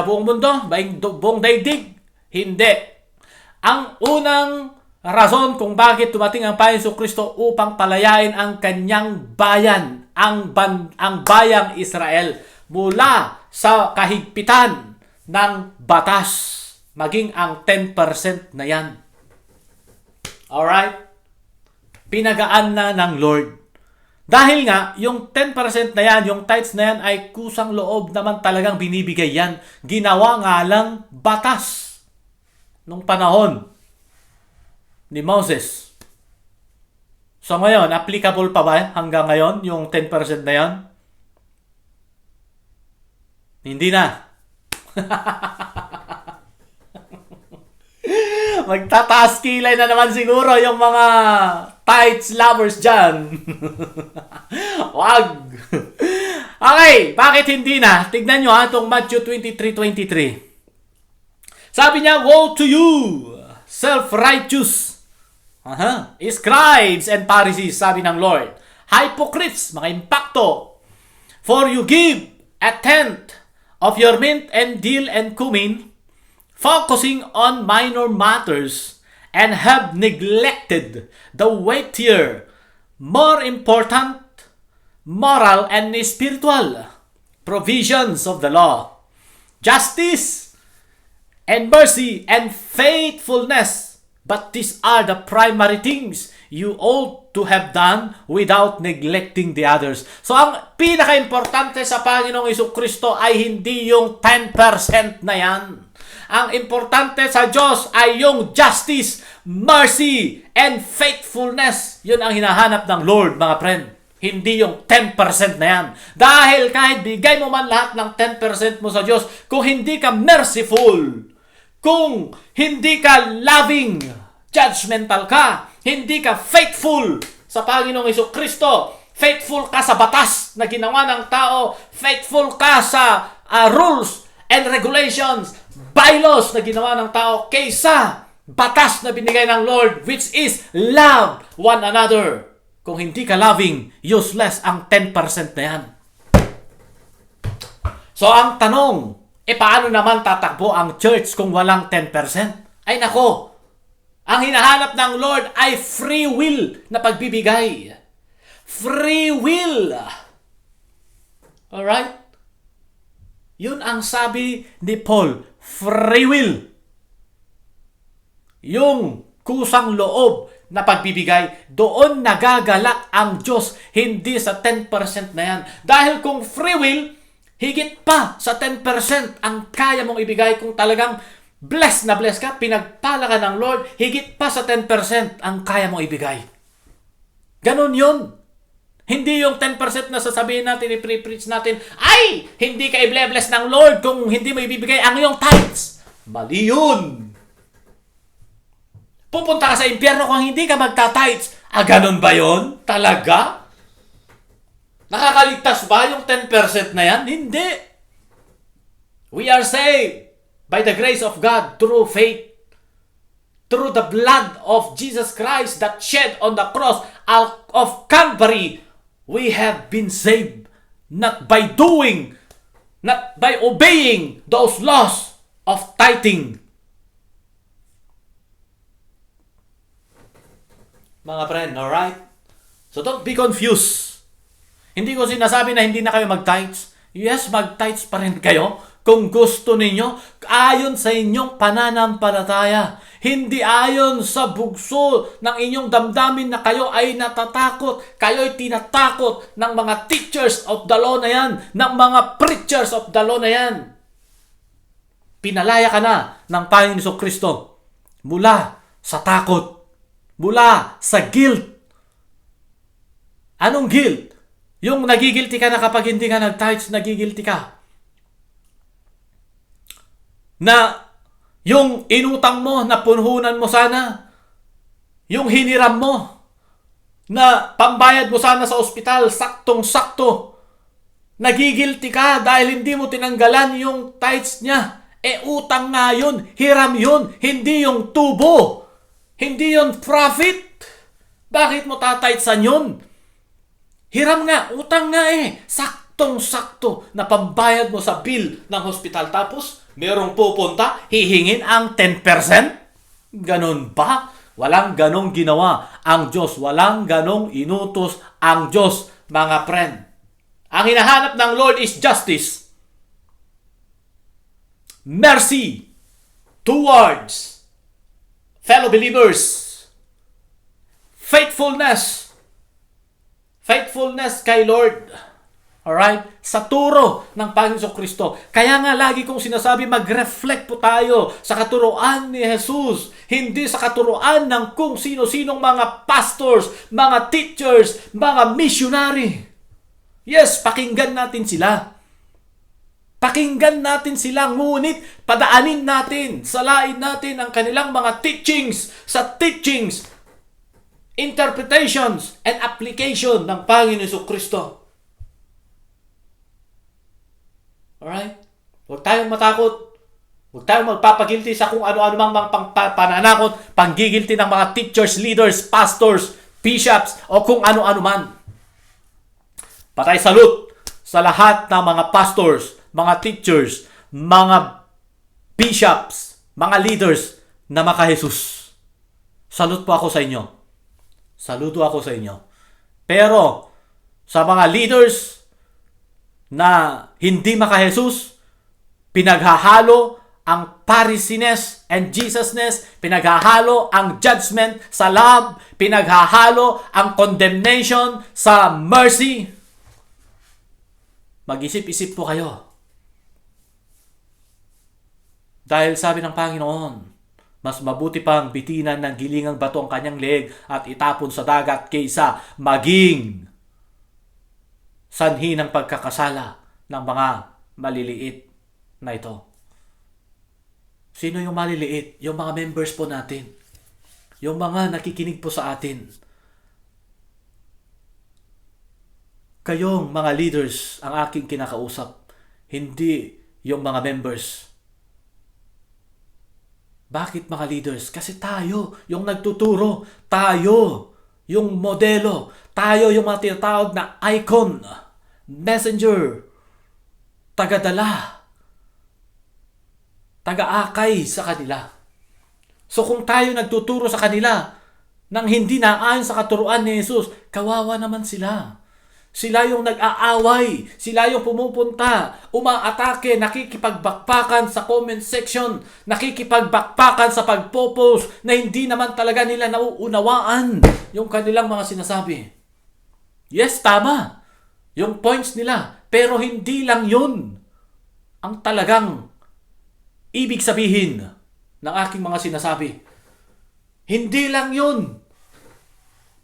Sa buong mundo, buong daigdig, hindi. Ang unang rason kung bakit tumating ang Panginoon Kristo upang palayain ang kanyang bayan, ang, ban, ang bayang Israel, mula sa kahigpitan ng batas, maging ang 10% na yan. Alright? Pinagaan na ng Lord. Dahil nga, yung 10% na yan, yung tithes na yan ay kusang loob naman talagang binibigay yan. Ginawa nga lang batas nung panahon ni Moses. So ngayon, applicable pa ba hanggang ngayon yung 10% na yan? Hindi na. Magtataas kilay na naman siguro yung mga tights lovers dyan. Wag. okay, bakit hindi na? Tignan nyo ha, itong Matthew 23.23. Sabi niya, Woe to you, self-righteous, Aha. scribes and Pharisees, sabi ng Lord. Hypocrites, mga impacto. For you give a tenth of your mint and dill and cumin, focusing on minor matters, and have neglected the weightier, more important, moral and spiritual provisions of the law. Justice and mercy and faithfulness. But these are the primary things you ought to have done without neglecting the others. So ang pinaka-importante sa Panginoong Kristo ay hindi yung 10% na yan. Ang importante sa Diyos ay yung justice, mercy, and faithfulness. Yun ang hinahanap ng Lord, mga friend. Hindi yung 10% na yan. Dahil kahit bigay mo man lahat ng 10% mo sa Diyos, kung hindi ka merciful, kung hindi ka loving, judgmental ka, hindi ka faithful sa Panginoong Iso Kristo, faithful ka sa batas na ginawa ng tao, faithful ka sa uh, rules and regulations, bylaws na ginawa ng tao kaysa batas na binigay ng Lord which is love one another. Kung hindi ka loving, useless ang 10% na yan. So ang tanong, e paano naman tatakbo ang church kung walang 10%? Ay nako, ang hinahanap ng Lord ay free will na pagbibigay. Free will. Alright? Yun ang sabi ni Paul, free will. Yung kusang loob na pagbibigay, doon nagagalak ang Diyos, hindi sa 10% na yan. Dahil kung free will, higit pa sa 10% ang kaya mong ibigay kung talagang blessed na blessed ka, pinagpala ka ng Lord, higit pa sa 10% ang kaya mong ibigay. Ganon yun. Hindi yung 10% na sasabihin natin, i-preach natin, ay, hindi ka i-bless ng Lord kung hindi mo ibibigay ang iyong tithes. Mali yun. Pupunta ka sa impyerno kung hindi ka magta-tithes. Ah, ganun ba yon? Talaga? Nakakaligtas ba yung 10% na yan? Hindi. We are saved by the grace of God through faith. Through the blood of Jesus Christ that shed on the cross of Calvary, we have been saved. Not by doing, not by obeying those laws of tithing. Mga friend, alright? So don't be confused. Hindi ko sinasabi na hindi na kayo mag-tithes. Yes, mag-tithes pa rin kayo kung gusto ninyo, ayon sa inyong pananampalataya. Hindi ayon sa bugso ng inyong damdamin na kayo ay natatakot, kayo ay tinatakot ng mga teachers of the law na yan, ng mga preachers of the law na yan. Pinalaya ka na ng Panginoon Kristo mula sa takot, mula sa guilt. Anong guilt? Yung nagigilty ka na kapag hindi ka nag-tithes, nagigilty ka na yung inutang mo na punhunan mo sana, yung hiniram mo na pambayad mo sana sa ospital, saktong-sakto, nagigilty ka dahil hindi mo tinanggalan yung tithes niya. E utang nga yun, hiram yun, hindi yung tubo, hindi yung profit. Bakit mo tataytsan yun? Hiram nga, utang nga eh, saktong-sakto na pambayad mo sa bill ng hospital. Tapos, merong pupunta, hihingin ang 10%? Ganon ba? Walang ganong ginawa ang Diyos. Walang ganong inutos ang Diyos, mga friend. Ang hinahanap ng Lord is justice. Mercy towards fellow believers. Faithfulness. Faithfulness kay Lord. Alright? Sa turo ng Panginoon Kristo. Kaya nga lagi kong sinasabi, mag-reflect po tayo sa katuroan ni Jesus. Hindi sa katuroan ng kung sino-sinong mga pastors, mga teachers, mga missionary. Yes, pakinggan natin sila. Pakinggan natin sila, ngunit padaanin natin, salain natin ang kanilang mga teachings sa teachings, interpretations, and application ng Panginoon Kristo. Alright? Huwag tayong matakot. Huwag tayong magpapagilty sa kung ano-ano mang mga pang, pa- pananakot, panggigilty ng mga teachers, leaders, pastors, bishops, o kung ano-ano man. Patay salute sa lahat ng mga pastors, mga teachers, mga bishops, mga leaders na maka Jesus. Salute po ako sa inyo. Saludo ako sa inyo. Pero sa mga leaders na hindi maka Jesus, pinaghahalo ang Pharisiness and Jesusness, pinaghahalo ang judgment sa love, pinaghahalo ang condemnation sa mercy. Mag-isip-isip po kayo. Dahil sabi ng Panginoon, mas mabuti pang bitinan ng gilingang bato ang kanyang leeg at itapon sa dagat kaysa maging sanhi ng pagkakasala ng mga maliliit na ito. Sino yung maliliit? Yung mga members po natin. Yung mga nakikinig po sa atin. Kayong mga leaders ang aking kinakausap. Hindi yung mga members. Bakit mga leaders? Kasi tayo yung nagtuturo. Tayo yung modelo. Tayo yung mga tinatawag na icon, messenger, tagadala, taga-akay sa kanila. So kung tayo nagtuturo sa kanila nang hindi naayon sa katuruan ni Jesus, kawawa naman sila. Sila yung nag-aaway. Sila yung pumupunta, umaatake, nakikipagbakpakan sa comment section, nakikipagbakpakan sa pagpo-post na hindi naman talaga nila nauunawaan yung kanilang mga sinasabi. Yes, tama. Yung points nila. Pero hindi lang yun ang talagang ibig sabihin ng aking mga sinasabi. Hindi lang yun.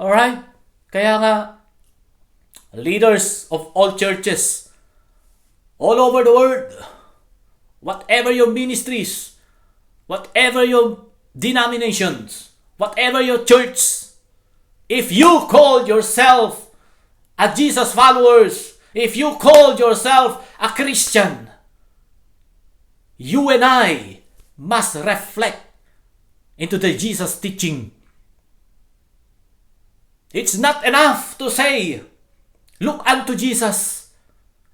Alright? Kaya nga, leaders of all churches all over the world, whatever your ministries, whatever your denominations, whatever your church, if you call yourself a Jesus followers, if you call yourself a Christian, you and I must reflect into the Jesus teaching. It's not enough to say, Look unto Jesus.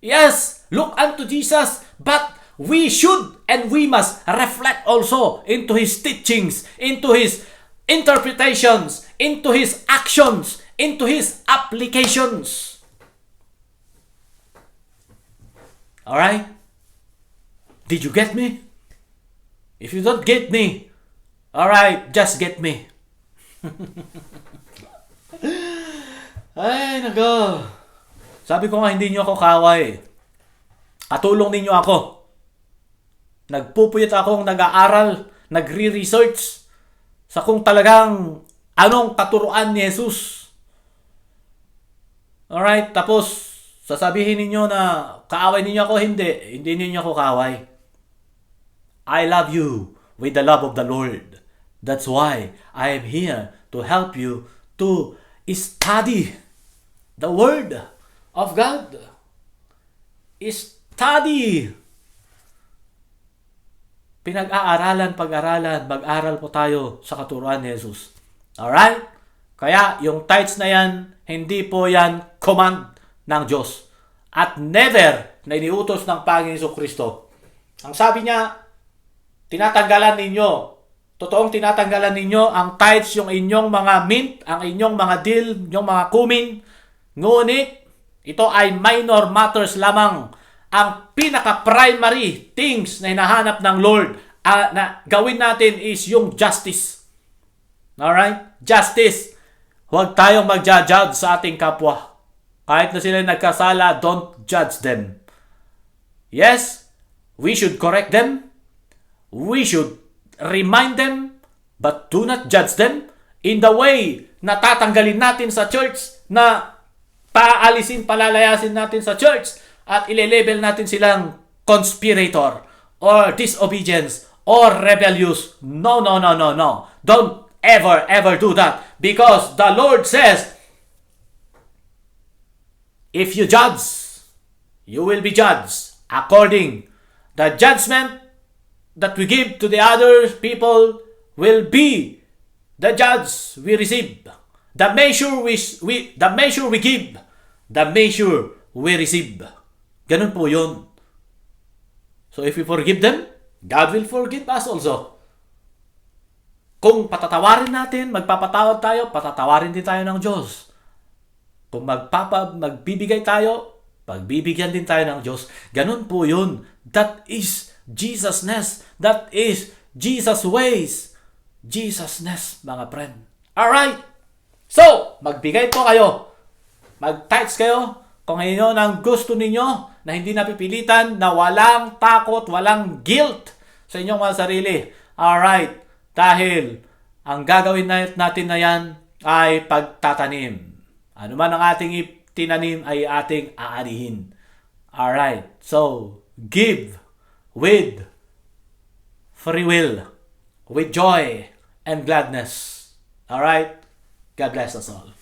Yes, look unto Jesus, but we should and we must reflect also into his teachings, into his interpretations, into his actions, into his applications. All right? Did you get me? If you don't get me, all right, just get me. Ay, nago. Sabi ko nga, hindi nyo ako kaway. Katulong ninyo ako. Nagpupuyat akong nag-aaral, nagre-research sa kung talagang anong katuruan ni Jesus. Alright, tapos sasabihin ninyo na kaaway ninyo ako, hindi. Hindi ninyo ako kaaway. I love you with the love of the Lord. That's why I am here to help you to study the Word of God. Study. Pinag-aaralan, pag-aralan, mag-aral po tayo sa katuruan ni Jesus. Alright? Kaya yung tithes na yan, hindi po yan command ng Diyos. At never na iniutos ng Panginoon Kristo Ang sabi niya, tinatanggalan ninyo, totoong tinatanggalan ninyo ang tithes, yung inyong mga mint, ang inyong mga deal, yung mga kumin. Ngunit, ito ay minor matters lamang. Ang pinaka-primary things na hinahanap ng Lord ah, na gawin natin is yung justice. Alright? Justice. Huwag tayong magja-judge sa ating kapwa. Kahit na sila nagkasala, don't judge them. Yes, we should correct them. We should remind them, but do not judge them in the way na tatanggalin natin sa church, na paalisin, palalayasin natin sa church, at ile-label natin silang conspirator, or disobedience, or rebellious. No, no, no, no, no. Don't ever, ever do that. Because the Lord says, if you judge, you will be judged according. The judgment that we give to the other people will be the judge we receive. The measure we, we the measure we give the measure we receive. Ganun po yun. So if we forgive them God will forgive us also kung patatawarin natin magpapatawad tayo patatawarin din tayo ng Diyos kung magpapa, magbibigay tayo, pagbibigyan din tayo ng Diyos. Ganun po yun. That is Jesusness. That is Jesus ways. Jesusness, mga friend. Alright. So, magbigay po kayo. Mag-tithes kayo kung ngayon ang gusto ninyo na hindi napipilitan, na walang takot, walang guilt sa inyong mga sarili. Alright. Dahil ang gagawin na- natin na yan ay pagtatanim. Ano man ang ating tinanim ay ating aanihin. Alright. So, give with free will, with joy and gladness. Alright? God bless us all.